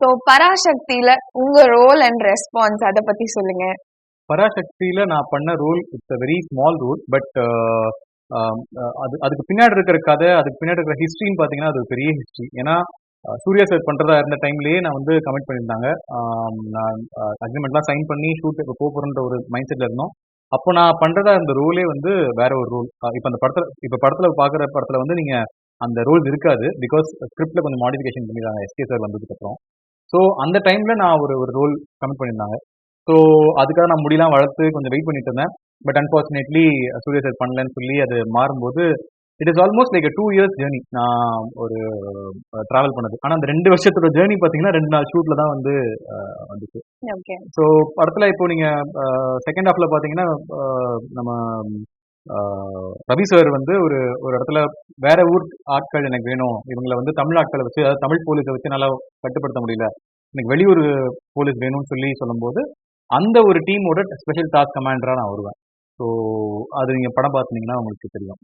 So பராசக்தியில உங்க role and response அதை பத்தி சொல்லுங்க. பராசக்தியில நான் பண்ண role it's a very small role but அது அதுக்கு பின்னாடி இருக்கிற கதை அதுக்கு பின்னாடி இருக்கிற ஹிஸ்ட்ரின்னு பார்த்தீங்கன்னா அது பெரிய ஹிஸ்ட்ரி ஏன்னா சூர்யா சார் பண்ணுறதா இருந்த டைம்லேயே நான் வந்து கமிட் பண்ணியிருந்தாங்க. நான் அக்ரிமெண்ட்லாம் சைன் பண்ணி ஷூட் இப்போ போகிறோன்ற ஒரு மைண்ட் செட்டில் இருந்தோம். அப்போ நான் பண்ணுறதா இருந்த ரோலே வந்து வேற ஒரு ரோல் இப்போ அந்த படத்தில் இப்போ படத்தில் பார்க்குற படத்தில் வந்து நீங்கள் அந்த ரோல் இருக்காது பிகாஸ் ஸ்கிரிப்டில் கொஞ்சம் மாடிஃபிகேஷன் பண்ணிடுறாங்க எஸ்கே சார் வந்ததுக்கப்புறம். ஸோ அந்த டைமில் நான் ஒரு ஒரு ரோல் கமிட் பண்ணியிருந்தாங்க. ஸோ அதுக்காக நான் முடியலாம் வளர்த்து கொஞ்சம் வெயிட் பண்ணிட்டு இருந்தேன். பட் அன்ஃபார்ச்சுனேட்லி சூர்யா சார் பண்ணலன்னு சொல்லி அது மாறும்போது it is almost like two years journey நான் ஒரு ட்ராவல் பண்ணது. ஆனால் அந்த ரெண்டு வருஷத்தோட ஜேர்னி பார்த்தீங்கன்னா ரெண்டு நாள் ஷூட்டில் தான் வந்து வந்துச்சு. ஓகே ஸோ படத்தில் இப்போ நீங்கள் செகண்ட் ஹாஃபில் பார்த்தீங்கன்னா நம்ம ரவி சார் வந்து ஒரு ஒரு இடத்துல வேற ஊர் ஆட்கள் எனக்கு வேணும். இவங்களை வந்து தமிழ் ஆட்களை வச்சு அதாவது தமிழ் போலீஸை வச்சு நல்லா கட்டுப்படுத்த முடியல. எனக்கு வெளியூர் போலீஸ் வேணும்னு சொல்லி சொல்லும்போது அந்த ஒரு டீமோட ஸ்பெஷல் டாஸ்க் கமாண்டராக நான் வருவேன். ஸோ அது நீங்கள் படம் பார்த்தீங்கன்னா உங்களுக்கு தெரியும்.